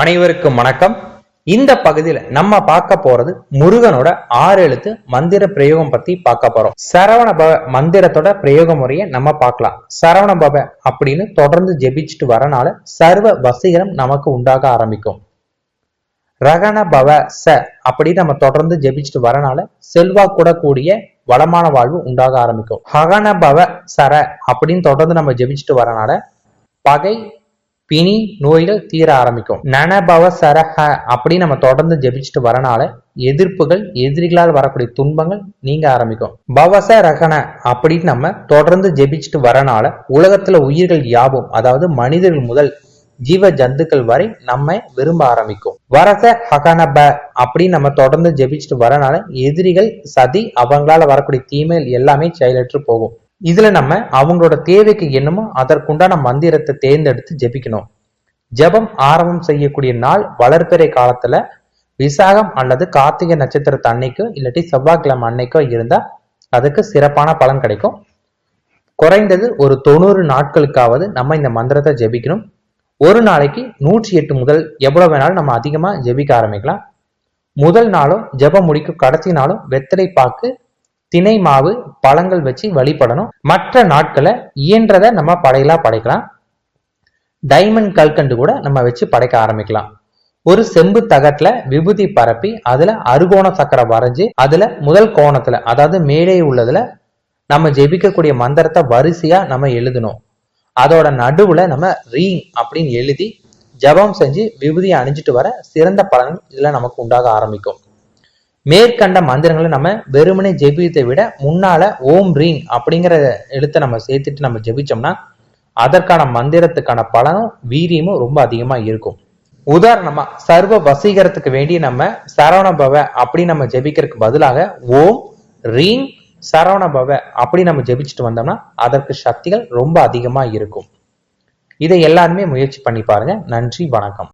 அனைவருக்கும் வணக்கம். இந்த பகுதியில நம்ம பார்க்க போறது முருகனோட ஆறு எழுத்து மந்திர பிரயோகம் பத்தி பார்க்க போறோம். சரவண பவ மந்திரத்தோட பிரயோக முறையை நம்ம பார்க்கலாம். சரவண பவ அப்படின்னு தொடர்ந்து ஜெபிச்சுட்டு வரனால சர்வ வசீகரம் நமக்கு உண்டாக ஆரம்பிக்கும். ரகண பவ ச அப்படி நம்ம தொடர்ந்து ஜெபிச்சுட்டு வரனால செல்வா கூட கூடிய வளமான வாழ்வு உண்டாக ஆரம்பிக்கும். ஹகன பவ சர அப்படின்னு தொடர்ந்து நம்ம ஜெபிச்சுட்டு வரனால பகை பிணி நோய்கள் தீர ஆரம்பிக்கும். நனபவ சரஹ அப்படி நம்ம தொடர்ந்து ஜெபிச்சுட்டு வரனால எதிர்ப்புகள் எதிரிகளால் வரக்கூடிய துன்பங்கள் நீங்க ஆரம்பிக்கும். பவச ரகன அப்படின்னு நம்ம தொடர்ந்து ஜெபிச்சுட்டு வரனால உலகத்துல உயிர்கள் யாவும் அதாவது மனிதர்கள் முதல் ஜீவ ஜந்துக்கள் வரை நம்ம விரும்ப ஆரம்பிக்கும். வரச ஹகனப அப்படின்னு நம்ம தொடர்ந்து ஜெபிச்சுட்டு வரனால எதிரிகள் சதி அவங்களால வரக்கூடிய தீமைகள் எல்லாமே செயலற்று போகும். இதுல நம்ம அவங்களோட தேவைக்கு என்னமோ அதற்குண்டான மந்திரத்தை தேர்ந்தெடுத்து ஜெபிக்கணும். ஜெபம் ஆரம்பம் செய்யக்கூடிய நாள் வளர்பிறை காலத்துல விசாகம் அல்லது கார்த்திகை நட்சத்திரத்து அன்னைக்கோ இல்லாட்டி செவ்வாய்க்கிழமை அன்னைக்கோ இருந்தா அதுக்கு சிறப்பான பலன் கிடைக்கும். குறைந்தது ஒரு தொண்ணூறு நாட்களுக்காவது நம்ம இந்த மந்திரத்தை ஜெபிக்கணும். ஒரு நாளைக்கு நூற்றி எட்டு முதல் எவ்வளவு வேணாலும் நம்ம அதிகமா ஜெபிக்க ஆரம்பிக்கலாம். முதல் நாளும் ஜெபம் முடிக்கும் கடைசி நாளும் வெத்தலை பாக்கு திணை மாவு பழங்கள் வச்சு வழிபடணும். மற்ற நாட்களை இயன்றதை நம்ம படையலாக படைக்கலாம். டைமண்ட் கல்கண்டு கூட நம்ம வச்சு படைக்க ஆரம்பிக்கலாம். ஒரு செம்பு தகட்டுல விபூதி பரப்பி அதுல அறுகோண சக்கரை வரைஞ்சு அதுல முதல் கோணத்துல அதாவது மேலே உள்ளதுல நம்ம ஜெபிக்கக்கூடிய மந்திரத்தை வரிசையா நம்ம எழுதணும். அதோட நடுவுல நம்ம ரீங் அப்படின்னு எழுதி ஜபம் செஞ்சு விபூதியை அணிஞ்சிட்டு வர சிறந்த பலன் இதுல நமக்கு உண்டாக ஆரம்பிக்கும். மேற்கண்ட மந்திரங்களை நம்ம வெறுமனே ஜெபித்தை விட முன்னால ஓம் ரீங் அப்படிங்கிற எழுத்தை நம்ம சேர்த்துட்டு நம்ம ஜெபிச்சோம்னா அதற்கான மந்திரத்துக்கான பலனும் வீரியமும் ரொம்ப அதிகமா இருக்கும். உதாரணமா சர்வ வசீகரத்துக்கு வேண்டி நம்ம சரவணபவ அப்படி நம்ம ஜெபிக்கிறதுக்கு பதிலாக ஓம் ரீங் சரவணபவ அப்படி நம்ம ஜெபிச்சுட்டு வந்தோம்னா அதற்கு சக்திகள் ரொம்ப அதிகமா இருக்கும். இதை எல்லாருமே முயற்சி பண்ணி பாருங்க. நன்றி வணக்கம்.